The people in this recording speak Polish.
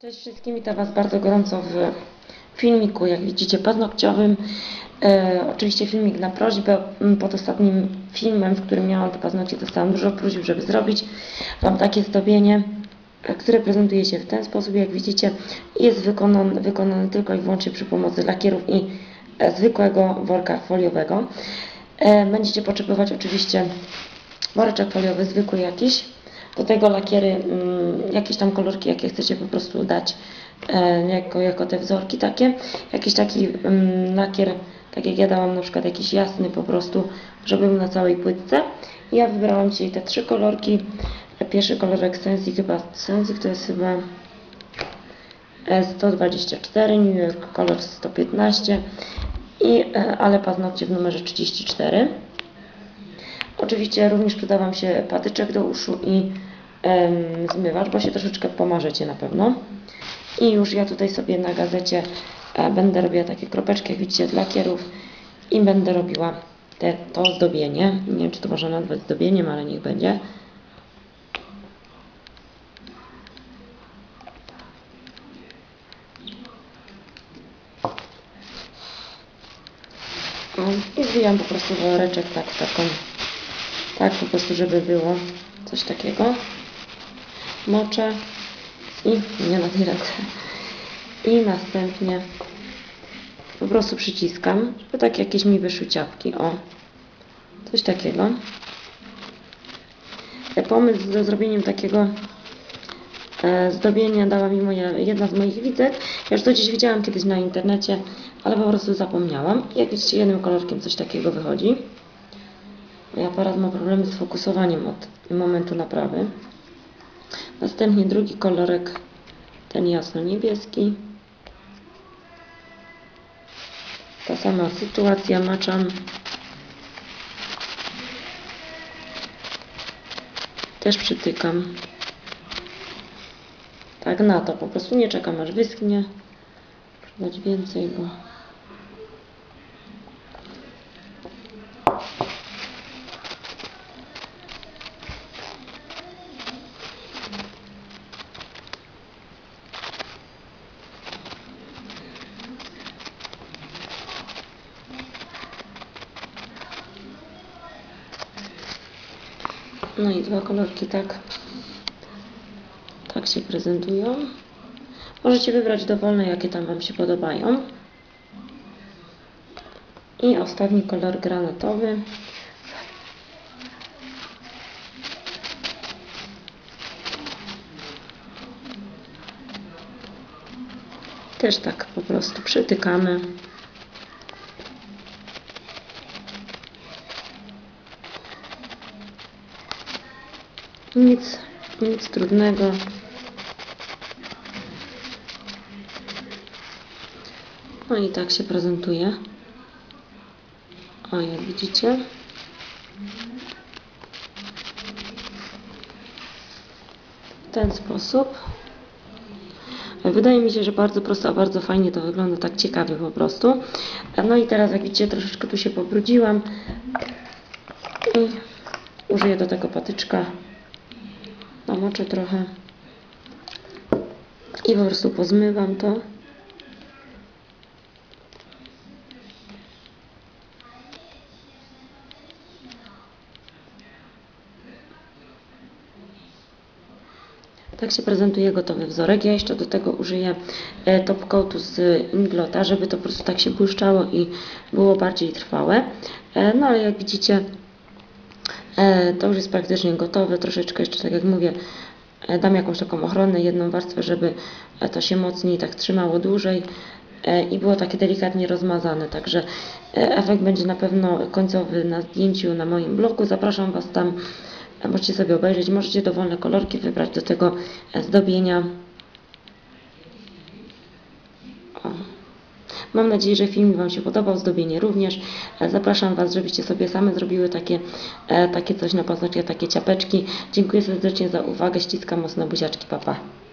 Cześć wszystkim, witam Was bardzo gorąco w filmiku, jak widzicie, paznokciowym. E, oczywiście filmik na prośbę. M, Pod ostatnim filmem, w którym miałam te paznokcie, dostałam dużo próśb, żeby zrobić Wam takie zdobienie, e, które prezentuje się w ten sposób, jak widzicie. Jest wykonane, wykonane tylko i wyłącznie przy pomocy lakierów i e, zwykłego worka foliowego. E, będziecie potrzebować oczywiście woreczek foliowy, zwykły jakiś. Do tego lakiery, mm, jakieś tam kolorki, jakie chcecie po prostu dać, e, jako, jako te wzorki takie. Jakiś taki mm, lakier, tak jak ja dałam na przykład jakiś jasny po prostu, żeby był na całej płytce. Ja wybrałam dzisiaj te trzy kolorki. Pierwszy kolorek Sensi, chyba Sensi to jest chyba e, 124, New York Color 115 i e, ale paznokcie w numerze 34. Oczywiście również przyda Wam się patyczek do uszu i em, zmywacz, bo się troszeczkę pomarzecie na pewno. I już ja tutaj sobie na gazecie e, będę robiła takie kropeczki, jak widzicie, dla lakierów i będę robiła te, to zdobienie. Nie wiem, czy to można nazwać zdobieniem, ale niech będzie. I zwijam po prostu woreczek tak taką, tak po prostu, żeby było coś takiego. Moczę i nie na tej ręce. I następnie po prostu przyciskam, żeby tak jakieś mi wyszły ciapki. O, coś takiego. E, Pomysł ze zrobieniem takiego e, zdobienia dała mi moja, jedna z moich widzek. Ja już to gdzieś widziałam kiedyś na internecie, ale po prostu zapomniałam. Jak widzicie, jednym kolorkiem coś takiego wychodzi. Mój aparat ma problemy z fokusowaniem od momentu naprawy. Następnie drugi kolorek, ten jasno-niebieski. Ta sama sytuacja, maczam. Też przytykam. Tak na to, po prostu nie czekam aż wyschnie. Muszę dać więcej, bo... No i dwa kolorki tak, tak się prezentują. Możecie wybrać dowolne, jakie tam Wam się podobają. I ostatni kolor granatowy. Też tak po prostu przytykamy. Nic, nic trudnego. No i tak się prezentuje. O, jak widzicie. W ten sposób. Wydaje mi się, że bardzo prosto, a bardzo fajnie to wygląda, tak ciekawie po prostu. No i teraz, jak widzicie, troszeczkę tu się pobrudziłam. I użyję do tego patyczka. Namoczę trochę. I po prostu pozmywam to. Tak się prezentuje gotowy wzorek. Ja jeszcze do tego użyję e, top coatu z Inglota, żeby to po prostu tak się błyszczało i było bardziej trwałe. E, No ale jak widzicie, to już jest praktycznie gotowe. Troszeczkę jeszcze, tak jak mówię, e, dam jakąś taką ochronę, jedną warstwę, żeby e, to się mocniej tak trzymało dłużej e, i było takie delikatnie rozmazane. Także e, efekt będzie na pewno końcowy na zdjęciu na moim blogu. Zapraszam Was tam. E, Możecie sobie obejrzeć, możecie dowolne kolorki wybrać do tego e, zdobienia. O. Mam nadzieję, że film Wam się podobał, zdobienie również. E, Zapraszam Was, żebyście sobie same zrobiły takie, e, takie coś na paznokcie, takie ciapeczki. Dziękuję serdecznie za uwagę, ściskam mocno buziaczki, papa. Pa.